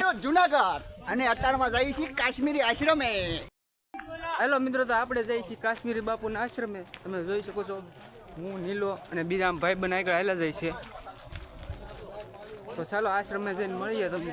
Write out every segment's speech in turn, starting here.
તો જુનાગઢ. અને અટાણમાં જઈએ છીએ કાશ્મીરી આશ્રમે. હેલો મિત્રો, તો આપણે જઈએ છીએ કાશ્મીરી બાપુના આશ્રમે. તમે જોઈ શકો છો, હું, નીલો અને બીજા ભાઈ બન આગળ હાલા જાય છે. તો ચાલો આશ્રમે જઈને મળીએ તમને.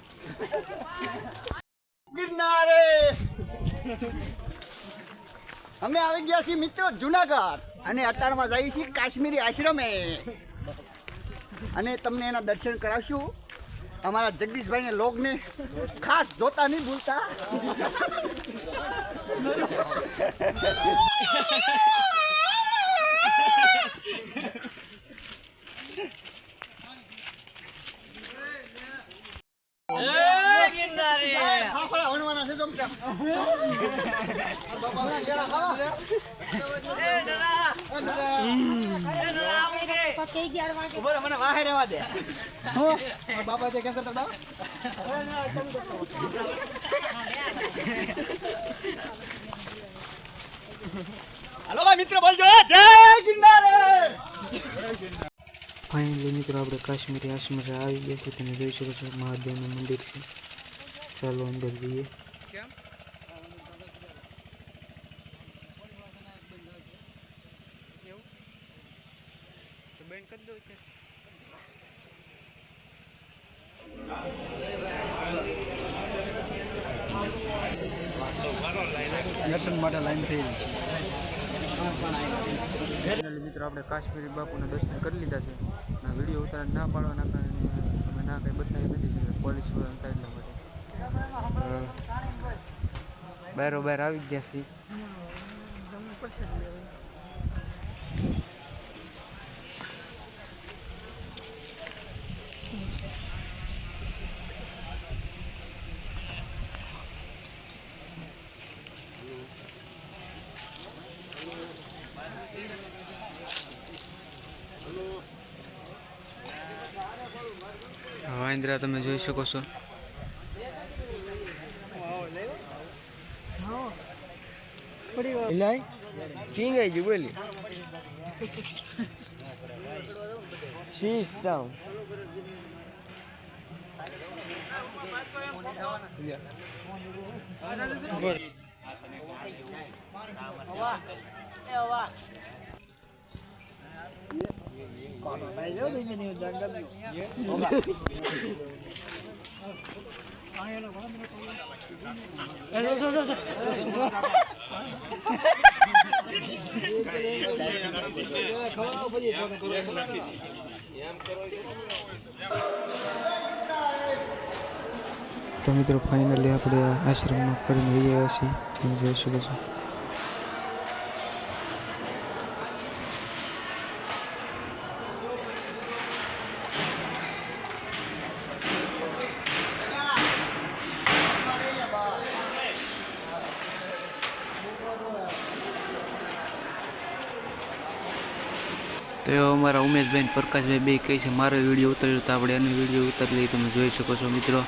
અમે આવી ગયા છીએ મિત્રો જુનાગઢ અને અટાણમાં જઈએ છીએ કાશ્મીરી આશ્રમે. અને તમને એના દર્શન કરાવશું. અમારા જગદીશભાઈને લોગને ખાસ જોતા નહીં ભૂલતા. છે. બાપા જે કેમ કરતા? હાલો ભાઈ મિત્ર બોલજો જય ગિરનારે ફાઇનલી મિત્રો, આપણે કાશ્મીર આશ્રમે આવી ગયા છીએ તમે જોઈ શકો છો, મહાદેવનું મંદિર છે ચાલો અંદર જઈએ દર્શન માટે લાઈન થઈ રહી છે. મિત્રો આપણે કાશ્મીરી બાપુના દર્શન કરી લીધા છે. ના વીડિયો ઉતાર ના પાડવાના કારણે અમે ના કંઈ બતાવી નથી પોલીસ એટલા માટે બારો બાર આવી ગયા છીએ વાંદરા તમે જોઈ શકો છો. કિંગ આવી ગયું બોલી શીશ ડાઉન તો મિત્રો ફાઇનલી આપણે આશ્રમમાં ફરીને રહી આવ્યા છીએ. તમે જોઈ શકો છો. તો એવા અમારા ઉમેશભાઈ પ્રકાશભાઈ બે કહે છે, મારો વીડિયો ઉતાર્યો તો આપણે એનો વીડિયો ઉતારી લઈ તમે જોઈ શકો છો મિત્રો.